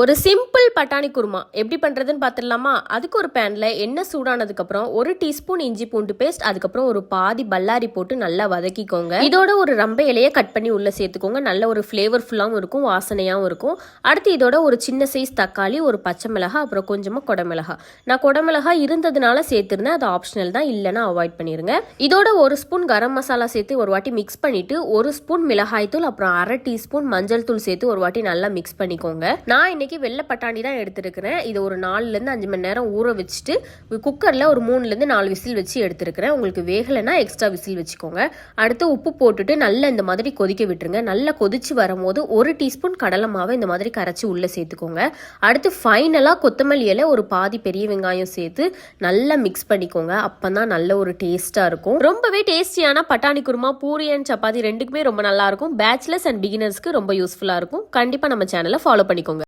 ஒரு சிம்பிள் பட்டாணி குருமா. எப்படி பண்ணுறதுன்னு பார்த்துடலாமா அதுக்கு ஒரு பேனில் எண்ணெய் சூடானதுக்கப்புறம் ஒரு டீஸ்பூன் இஞ்சி பூண்டு பேஸ்ட் அதுக்கப்புறம் ஒரு பாதி பல்லாரி போட்டு நல்லா வதக்கிக்கோங்க. இதோட ஒரு ரம்ப இலையை கட் பண்ணி உள்ளே சேர்த்துக்கோங்க. நல்ல ஒரு ஃப்ளேவர்ஃபுல்லாகவும் இருக்கும் வாசனையாகவும் இருக்கும். அடுத்து இதோட ஒரு சின்ன சைஸ் தக்காளி ஒரு பச்சை மிளகா அப்புறம் கொஞ்சமாக குடமிளகா. நான் குடமிளகா இருந்ததுனால சேர்த்துருந்தேன். அது ஆப்ஷனல் தான் இல்லைன்னா அவாய்ட் பண்ணிடுங்க இதோட ஒரு ஸ்பூன் கரம் மசாலா சேர்த்து ஒரு வாட்டி மிக்ஸ் பண்ணிட்டு ஒரு ஸ்பூன் மிளகாய் தூள் அப்புறம் அரை டீஸ்பூன் மஞ்சள் தூள் சேர்த்து ஒரு வாட்டி நல்லா மிக்ஸ் பண்ணிக்கோங்க. நான் இன்னைக்கு வெள்ளை பட்டாணி தான் எடுத்துருக்கிறேன். இது ஒரு நாலுலேருந்து அஞ்சு மணி நேரம் ஊற வச்சுட்டு குக்கரில் ஒரு மூணுலேருந்து நாலு விசில் வச்சு எடுத்துருக்கிறேன். உங்களுக்கு வேகலைன்னா எக்ஸ்ட்ரா விசில் வச்சுக்கோங்க. அடுத்து உப்பு போட்டுட்டு நல்லா இந்த மாதிரி கொதிக்க விட்டுருங்க. நல்லா கொதிச்சு வரும்போது ஒரு டீஸ்பூன் கடலை மாவை இந்த மாதிரி கரைச்சி உள்ளே சேர்த்துக்கோங்க. அடுத்து ஃபைனலாக கொத்தமல்லி இலை ஒரு பாதி பெரிய வெங்காயம் சேர்த்து நல்லா மிக்ஸ் பண்ணிக்கோங்க. அப்போ தான் நல்ல ஒரு டேஸ்ட்டாக இருக்கும். ரொம்பவே டேஸ்டியான பட்டாணி குருமா பூரி அண்ட் சப்பாத்தி ரெண்டுக்குமே ரொம்ப நல்லாயிருக்கும் பேச்சுலர்ஸ் அண்ட் பிகினர்ஸ்க்கு ரொம்ப யூஸ்ஃபுல்லாக இருக்கும். கண்டிப்பாக நம்ம சேனலை ஃபாலோ பண்ணிக்கோங்க.